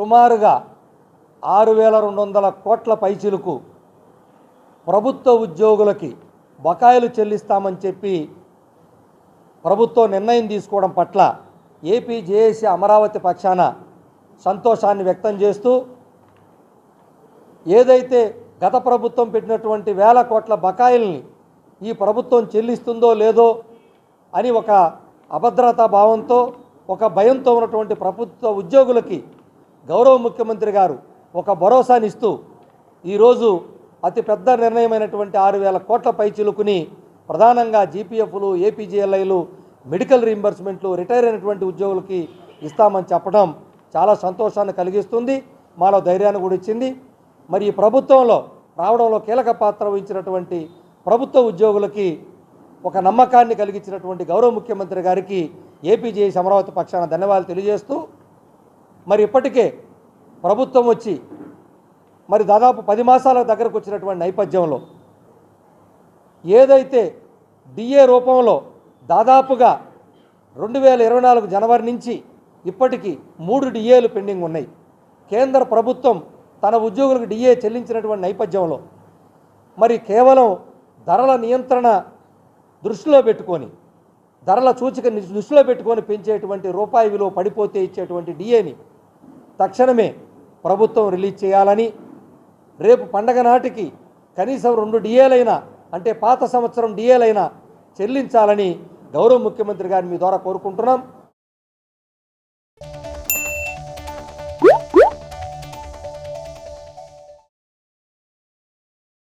సుమారుగా ఆరు వేల రెండు వందల కోట్ల పైచీలకు ప్రభుత్వ ఉద్యోగులకి బకాయిలు చెల్లిస్తామని చెప్పి ప్రభుత్వం నిర్ణయం తీసుకోవడం పట్ల ఏపీ జేఏసీ అమరావతి పక్షాన సంతోషాన్ని వ్యక్తం చేస్తూ ఏదైతే గత ప్రభుత్వం పెట్టినటువంటి వేల కోట్ల బకాయిల్ని ఈ ప్రభుత్వం చెల్లిస్తుందో లేదో అని ఒక అభద్రతా భావంతో ఒక భయంతో ఉన్నటువంటి ప్రభుత్వ ఉద్యోగులకి గౌరవ ముఖ్యమంత్రి గారు ఒక భరోసానిస్తూ ఈరోజు అతి పెద్ద నిర్ణయమైనటువంటి ఆరు వేల కోట్ల పై చిలుకుని ప్రధానంగా జీపీఎఫ్లు ఏపీజీఎల్ఐలు మెడికల్ రీంబర్స్మెంట్లు రిటైర్ అయినటువంటి ఉద్యోగులకి ఇస్తామని చెప్పడం చాలా సంతోషాన్ని కలిగిస్తుంది మాలో ధైర్యాన్ని కూడా ఇచ్చింది. మరి ఈ ప్రభుత్వంలో రావడంలో కీలక పాత్ర వహించినటువంటి ప్రభుత్వ ఉద్యోగులకి ఒక నమ్మకాన్ని కలిగించినటువంటి గౌరవ ముఖ్యమంత్రి గారికి ఏపీజేఎస్ అమరావతి పక్షాన ధన్యవాదాలు తెలియజేస్తూ మరి ఇప్పటికే ప్రభుత్వం వచ్చి మరి దాదాపు పది మాసాల దగ్గరకు వచ్చినటువంటి నేపథ్యంలో ఏదైతే డిఏ రూపంలో దాదాపుగా రెండు వేల ఇరవై నాలుగు జనవరి నుంచి ఇప్పటికీ మూడు డిఏలు పెండింగ్ ఉన్నాయి. కేంద్ర ప్రభుత్వం తన ఉద్యోగులకు డిఏ చెల్లించినటువంటి నేపథ్యంలో మరి కేవలం ధరల నియంత్రణ దృష్టిలో పెట్టుకొని ధరల సూచిక దృష్టిలో పెట్టుకొని పెంచేటువంటి రూపాయి విలువ పడిపోతే ఇచ్చేటువంటి డిఏని తక్షణమే ప్రభుత్వం రిలీజ్ చేయాలని రేపు పండగ నాటికి కనీసం రెండు డిఏలైనా అంటే పాత సంవత్సరం డిఏలైనా చెల్లించాలని గౌరవ ముఖ్యమంత్రి గారిని మీ ద్వారా కోరుకుంటున్నాం.